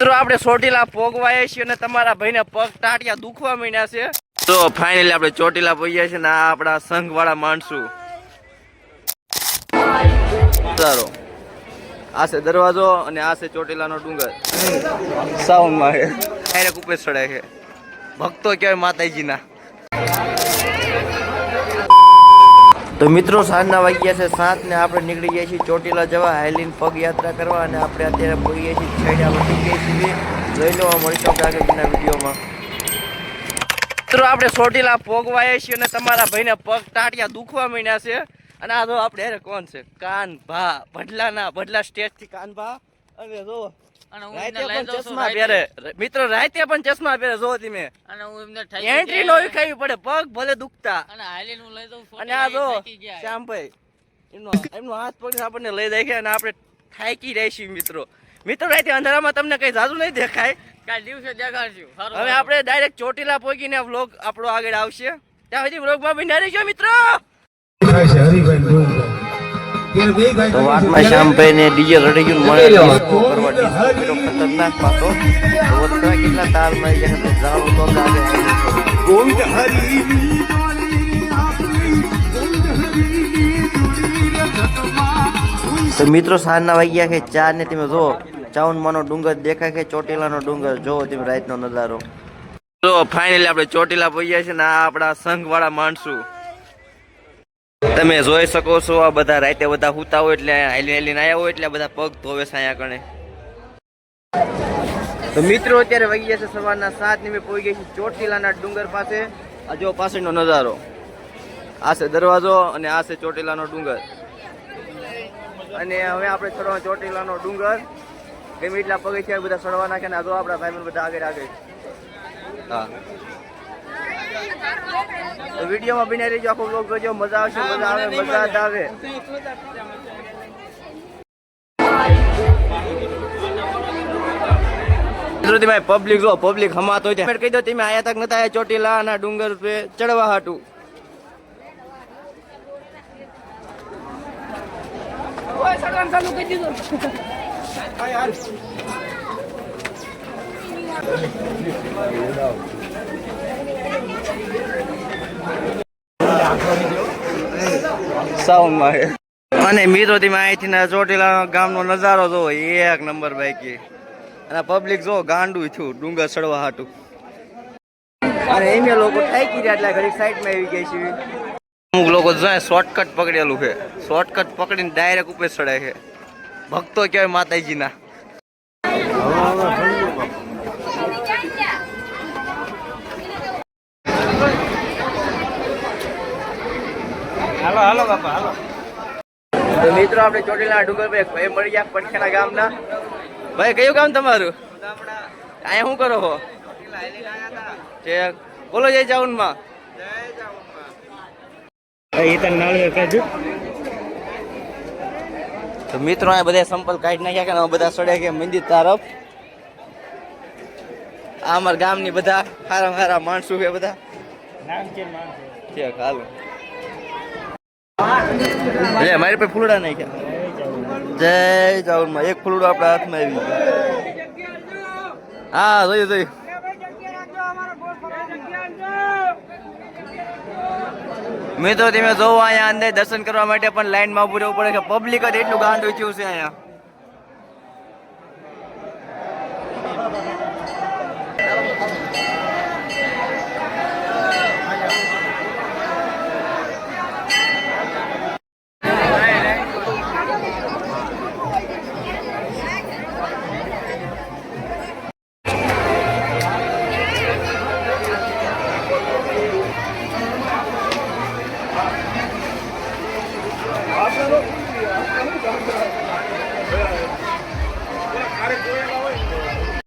મિત્રો, આપણે ચોટીલા પોગવાય છીએ અને તમારા ભાઈને પગ ટાટિયા દુખવા માંડ્યા છે. તો ફાઇનલી આપણે ચોટીલા પહોંચ્યા છીએ ને આ આપણા સંઘ વાળા માણસું. સારો આ છે દરવાજો અને આ છે ચોટીલાનો ડુંગર. સાઉન્ડમાં ડાયરેક્ટ ઉપર ચડે છે. ભક્તો કહેવાય માતાજીના. તો મિત્રો, સાંજના વાગ્યા છે સાત ને આપણે નીકળી ગયા છીએ ચોટીલા જવા. હાઈલીન પગ યાત્રા કરવા અને આપણે અત્યારે પગીએ છીએ છેડે આપણે થઈ છીએ લઈ લો મળીશું આપણે આગળના વિડીયોમાં. મિત્રો, આપણે ચોટીલા પોગવાયા છીએ અને તમારા ભાઈને પગ ટાટિયા દુખવા માંડ્યા છે. અને આ જો આપણે કોણ છે? કાન ભા, ભડલાના, ભડલા સ્ટેજથી કાનભા અને જો રાતે લઈ પણ ચશ્મા પહેરે. મિત્રો રાતે પણ ચશ્મા પહેરે જો તમે. અને હું એમને એન્ટ્રી નો ખાવી પડે પગ ભલે દુખતા. અને હાલીને હું લઈ જાઉં અને આ જો શ્યામભાઈ એમનો એમનો હાથ પકડીને આપણને લઈ જાય અને આપણે થાકી રહીશું મિત્રો. મિત્રો રાતે અંધારામાં તમને કઈ જાજુ નહીં દેખાય. કાલ દિવસે દેખાડશું. હવે આપડે આપણે ડાયરેક્ટ ચોટીલા પહોંચીને વ્લોગ આપણો આગળ આવશે. ત્યાં સુધી વ્લોગમાં બિના રહીજો મિત્રો? હરીભાઈ છે હરિભાઈ તો વાતમાં શ્યામભાઈ ને ડીજે રડી ગયું મળે કરવા ડિસ્કો ખતરનાક વધતા કેટલા તાર મળી જાય તો તો ગોવિંદ તો મિત્રો સાંજના વાગ્યા કે ચાર ને તમે જો ચાવનમાંનો ડુંગર દેખાય કે ચોટીલાનો ડુંગર. જોવો તમે રાતનો નજારો. તો ફાઇનલી આપણે ચોટીલા પહોંચ્યા છે ને આ આપણા સંઘ વાળા માણસો. તમે જોઈ શકો છો, આ બધા રાતે બધા હુતા હોય એટલે હાલી હાલીને આવ્યા હોય એટલે બધા પગ ધોવે છે અહીંયા કણે તો મિત્રો, અત્યારે વાગ્યા છે સવારના સાત નિમે પહોંચી ગયા છે ચોટીલાના ડુંગર પાસે. આ જો પાસેનો નજારો. આ છે દરવાજો અને આ છે ચોટીલાનો ડુંગર. અને હવે આપણે ચડવા ચોટીલાનો ડુંગર. ગમે એટલા પગથિયા બધા ચડવા નાખે ને આ જો આપણા ભાઈ બધા આગળ આગળ. હા. વિડીયોમાં બિના રહીજો આખો બ્લોગ જોજો મજા આવશે મજા આવે મજા જ આવે ભાઈ પબ્લિક જો પબ્લિક હમાતો હોય કહી દો તમે આયા તક નતા આયા ચોટીલા ના ડુંગર પે ચડવા હાટું સાઉન્ડમાં છે. અને મિત્રો, તમે અહીંથી ના ચોટીલા ગામનો નજારો જો એક નંબર બાઈકી. અને પબ્લિક જો ગાંડું થયું, ડુંગર ચડવા હાટું. અને એમે લોકો ટાઈકી રહ્યા એટલે ઘડી સાઈડમાં આવી ગઈ છે. અમુક લોકો જાય શોર્ટકટ પકડેલું છે. શોર્ટકટ પકડીને ડાયરેક્ટ ઉપર ચડે છે. ભક્તો કહેવાય માતાજીના. હાલો હાલો બાપા હાલો. તો મિત્રો આપણે ચોટીલા ડુંગર ભાઈ ભાઈ મળી ગયા પડખેના ગામના. ભાઈ કયું ગામ તમારું? અહીંયા શું કરો છો બોલો જય જાઉનમાં. તો મિત્રો આ બધા સંપલ કાઢી નાખ્યા કે બધા સડે કે મંદિર તરફ? આ અમારા ગામની બધા સારા સારા માણસો છે બધા. છે હાલો. લે મારી પાસે ફૂલડા નાખ્યા જય ચાઉનમાં એક ફૂલડું આપણા હાથમાં આવી ગયું. હા જોયું જોયું. મિત્રો તમે જોવો અહીંયા અંદર દર્શન કરવા માટે પણ લાઈનમાં ઉભું રહેવું પડે કે પબ્લિક જ એટલું ગાંડું થયું છે અહીંયા.